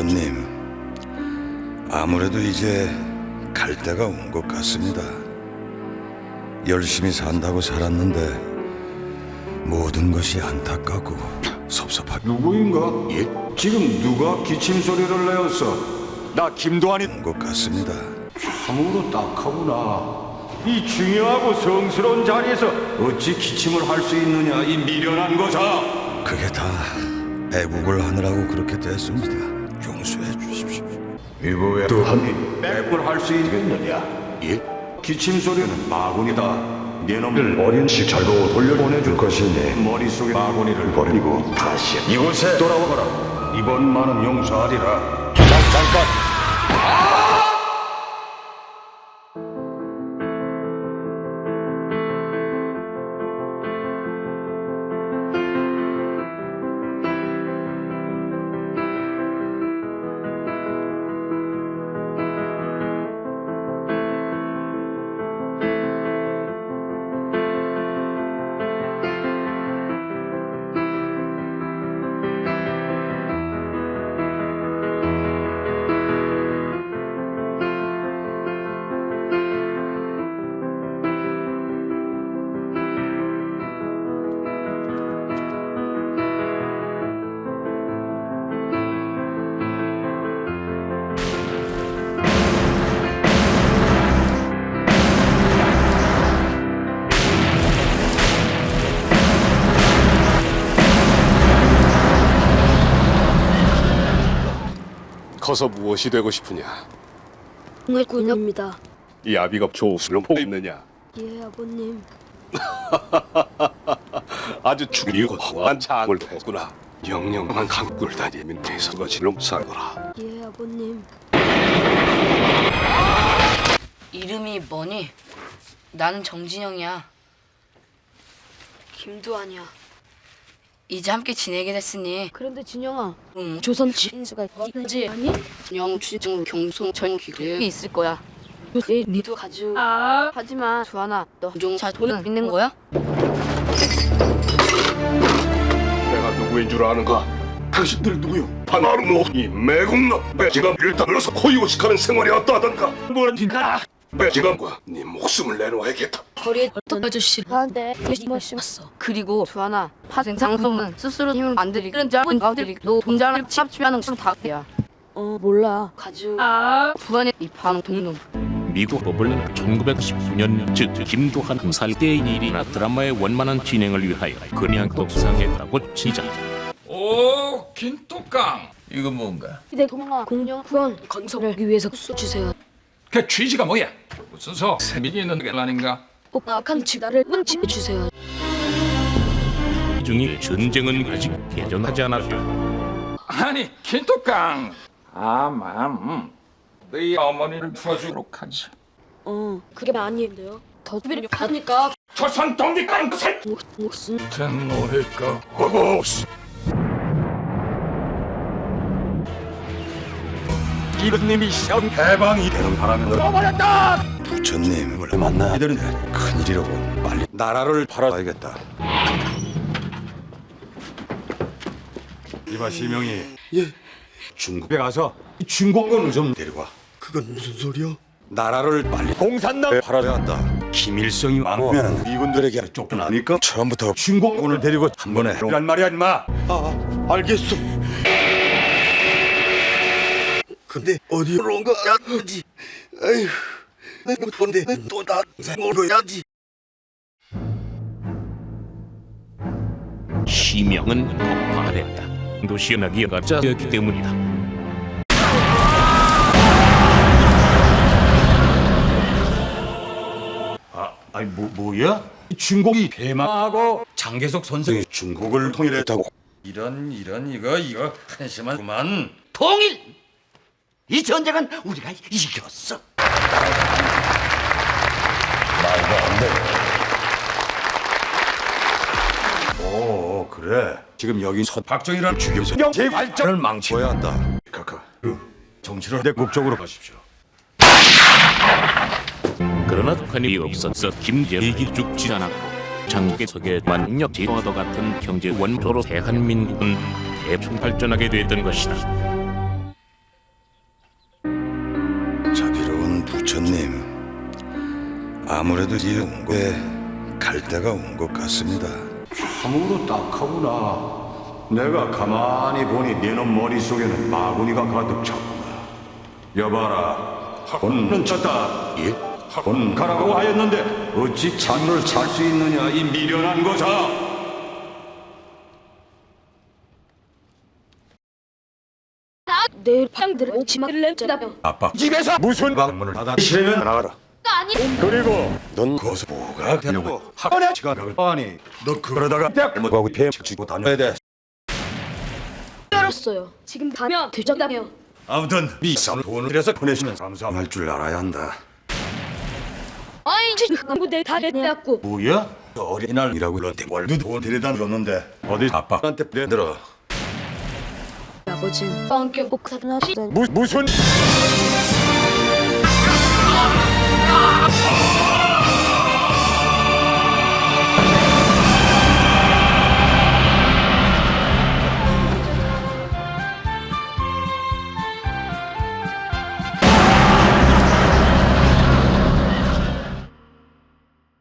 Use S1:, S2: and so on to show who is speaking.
S1: 부처님, 아무래도 이제 갈 때가 온 것 같습니다. 열심히 산다고 살았는데 모든 것이 안타깝고 섭섭하게
S2: 누구인가? 예? 지금 누가 기침 소리를 내었어? 나 김도환이
S1: 온 것 같습니다.
S2: 참으로 딱하구나. 이 중요하고 성스러운 자리에서 어찌 기침을 할 수 있느냐 이 미련한 거자.
S1: 그게 다 애국을 하느라고 그렇게 됐습니다. 용서해 주십시오.
S2: 이거 왜 또한 맥을 할 수 있겠느냐? 예? 기침 소리는 마구니다. 네 놈들 어린 시절로 돌려보내줄 것이니 머릿속에 마구니를 버리고 다시 이곳에 돌아오거라. 이번만은 용서하리라. 잠, 잠깐.
S3: 커서 무엇이 되고 싶으냐?
S4: 정말 꿀입니다.
S3: 이 아비가 조수를 보고 있느냐?
S4: 예, 아버님.
S3: 아주 죽이고 허한 장을 했구나. 영영한 강굴 다니면 대서 거지로 살거라.
S4: 예, 아버님.
S5: 이름이 뭐니? 나는 정진영이야.
S4: 김두한이야.
S5: 이제 함께 지내게 됐으니
S4: 그런데 진영아,
S5: 응,
S4: 조선 진수가 있는지 아니?
S5: 영추증 경송천 귀에 있을 거야.
S4: 예, 니도 가져. 아, 하지만 두한아, 너
S5: 종사 돈은 있는 거야?
S3: 내가 누구인 줄 아는가? 당신들 누구요? 바나르노 이 매국노 매지가 일단 불러서 코이오식하는 생활이 어떠하던가? 뭐는 딘다 매지감과 네 목숨을 내놓아야겠다.
S5: 거리에 어떤 아저씨를
S4: 나한테 왔어.
S5: 그리고
S4: 두한아,
S5: 파생상소는 스스로 힘을 안 들이고 그런 자은 가들이도 동자를 찹취하는 수다야.
S4: 어, 몰라. 가져.
S5: 아, 부안의 이판 동놈.
S6: 미국 법을 1919년 즉 김두한 검살 때의 일이나 드라마의 원만한 진행을 위하여 그냥 독상했다고 치자.
S7: 오, 긴똑강. 이건 뭔가?
S4: 대통령아, 공영 후원 건설을 하기 위해서 수 주세요.
S7: 그 취지가 뭐야? 무슨 소? 세민이 있는 게 아닌가?
S4: 꼭 악한 지다를 문집해 주세요.
S6: 이 중에 전쟁은 아직 개전하지 않았다.
S7: 아니, 긴똑강. 아, 맘. 너희 어머니를 풀어주도록 하지.
S4: 어, 그게 아니인데요. 더 비를 하니까
S7: 조선 독립당 새.
S4: 무슨
S7: 된 노래가 허고스. 이분님이 시험 해방이 되는 바람에 넣어버렸다.
S1: 부처님을 만나야 되는데 큰일이라고 빨리 나라를 팔아야겠다.
S2: 이봐 시명이. 예. 중국에 가서 중공군을 좀 데리고 와.
S1: 그건 무슨 소리야?
S2: 나라를 빨리 공산당
S1: 팔아야 한다.
S2: 김일성이
S1: 왕면
S2: 미군들에게 쫓겨나니까
S1: 처음부터
S2: 중공군을 데리고 한 번에 이란 말이야 임마.
S1: 아, 알겠어. 근데 어디로 온 거야? 내가 뭔데 또나 생각해야지.
S6: 시명은 폭발했다. 도시연하기 가짜였기 때문이다.
S2: 아, 아니 뭐 뭐야? 중국이 대망하고 장개석 선생이 중국을 통일했다고.
S8: 이런 이런 이거 이거 한심한구만 통일 이 전쟁은 우리가 이겼어
S2: 오 그래. 지금 여기 서
S1: 박정희를
S2: 죽여서 제 발전을 망치어야 한다. 카카. 정치를 대국적으로 가십시오.
S6: 그러나 북한이 없었어 김재익이 죽지 않았고 장개석의 만력 제도와도 같은 경제 원조로 대한민국은 대충 발전하게 됐던 것이다.
S1: 아무래도 이온 거에 갈 때가 온 것 같습니다.
S2: 참으로 딱하구나. 내가 가만히 보니 네놈 머릿속에는 마구니가 가득 찼구나. 여봐라, 혼은 쳤다. 예? 혼 가라고 하였는데 어찌 찬을 찰 수 있느냐 이 미련한 거사.
S4: 내일 팡들을 오치마를 냈잖아요.
S7: 아빠 집에서 무슨 방문을 닫아 싫으면 나가라
S4: 아니
S7: 그리고
S1: 넌 거기서 뭐가 되려고?
S7: 학원에 시간을 아니. 너 그러다가 대학 못가고 폐 치고 다녀야 돼.
S4: 알았어요. 지금 가면 되잖아요.
S7: 아무튼 비싼 돈을 들여서 보내시면 감사할 줄 알아야 한다.
S4: 아이 지금 무대 다 해내갖고.
S7: 뭐야? 어린이날이라고 그런데 월드 돈 데려다 줬는데. 어디 아빠한테 내들어.
S4: 아버진 빵겨 복사나
S7: 무, 무슨 Oh!